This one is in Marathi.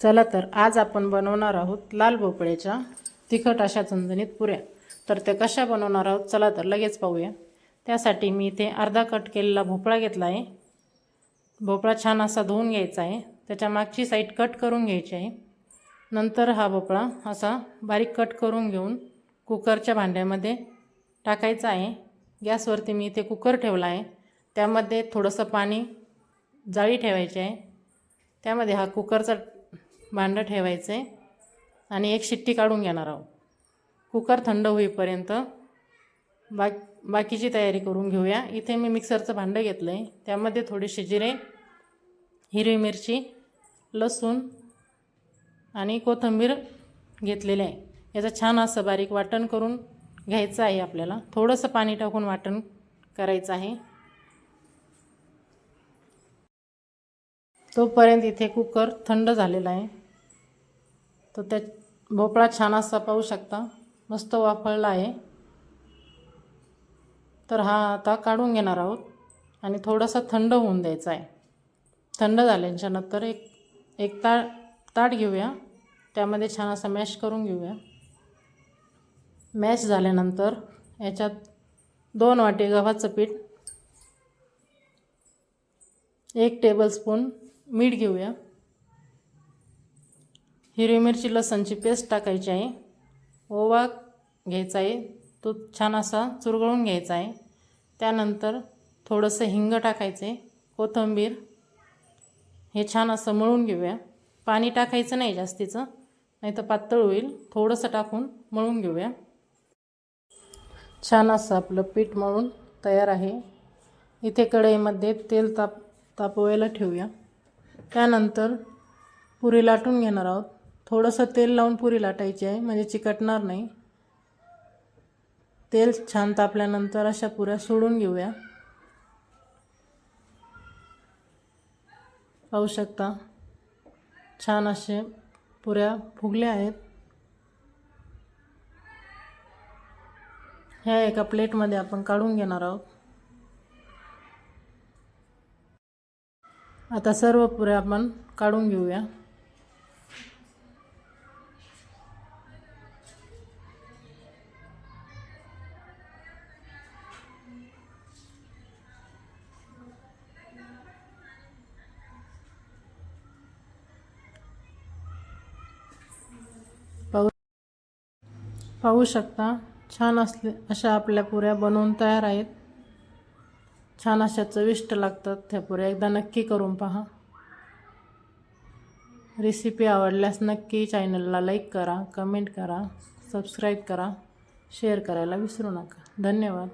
चला तर आज आपण बनवणार आहोत लाल भोपळ्याच्या तिखट अशा चंदणीत पुऱ्या. तर त्या कशा बनवणार आहोत चला तर लगेच पाहूया. त्यासाठी मी इथे अर्धा कट केलेला भोपळा घेतला आहे. भोपळा छान असा धुवून घ्यायचा आहे. त्याच्या मागची साईड कट करून घ्यायची आहे. नंतर हा भोपळा असा बारीक कट करून घेऊन कुकरच्या भांड्यामध्ये टाकायचा आहे. गॅसवरती मी इथे कुकर ठेवला आहे. त्यामध्ये थोडंसं पाणी जाळी ठेवायची आहे. त्यामध्ये हा कुकरचा भांडं ठेवायचं आहे आणि एक शिट्टी काढून घेणार आहोत. कुकर थंड होईपर्यंत बा बाकीची तयारी करून घेऊया. इथे मी मिक्सरचं भांडं घेतलं आहे त्यामध्ये थोडीशी जिरे हिरवी मिरची लसूण आणि कोथिंबीर घेतलेले आहे. याचं छान असं बारीक वाटण करून घ्यायचं आहे आपल्याला. थोडंसं पाणी टाकून वाटण करायचं आहे. तोपर्यंत इथे कुकर थंड झालेला आहे. तर त्या भोपळा छान असा पाहू शकता. मस्त वाफळला आहे. तर हा आता काढून घेणार आहोत. आणि थोडासा थंड होऊन द्यायचा आहे. थंड झाल्याच्यानंतर एक एक ता ताट घेऊया. त्यामध्ये छान असा मॅश करून घेऊया. मॅश झाल्यानंतर याच्यात दोन वाटी गव्हाचं पीठ एक टेबलस्पून मीठ घेऊया. हिरवी मिरची लसणची पेस्ट टाकायची आहे. ओवा घ्यायचा आहे. तो छान असा चुरगळून घ्यायचा आहे. त्यानंतर थोडंसं हिंग टाकायचं आहे. कोथिंबीर हे छान असं मळून घेऊया. पाणी टाकायचं नाही जास्तीचं नाही तर पातळ होईल. थोडंसं टाकून मळून घेऊया. छान असं आपलं पीठ मळून तयार आहे. इथे कढईमध्ये तेल ताप तापवायला ठेवूया. त्यानंतर पुरी लाटून घेणार आहोत. थोडंसं तेल लावून पुरी लाटायची आहे म्हणजे चिकटणार नाही. तेल छान तापल्यानंतर अशा पुऱ्या सोडून घेऊया. पाहू शकता छान असे पुऱ्या फुगल्या आहेत. ह्या एका प्लेटमध्ये आपण काढून घेणार आहोत. आता सर्व पुऱ्या आपण काढून घेऊया. पाहू शकता. छान असले अशा आपल्या पुऱ्या बनवून तयार आहेत. छान अशा चविष्ट लागतात त्या पुऱ्या. एकदा नक्की करून पहा. रेसिपी आवडल्यास नक्की चॅनलला लाईक करा कमेंट करा सबस्क्राईब करा शेअर करायला विसरू नका. धन्यवाद.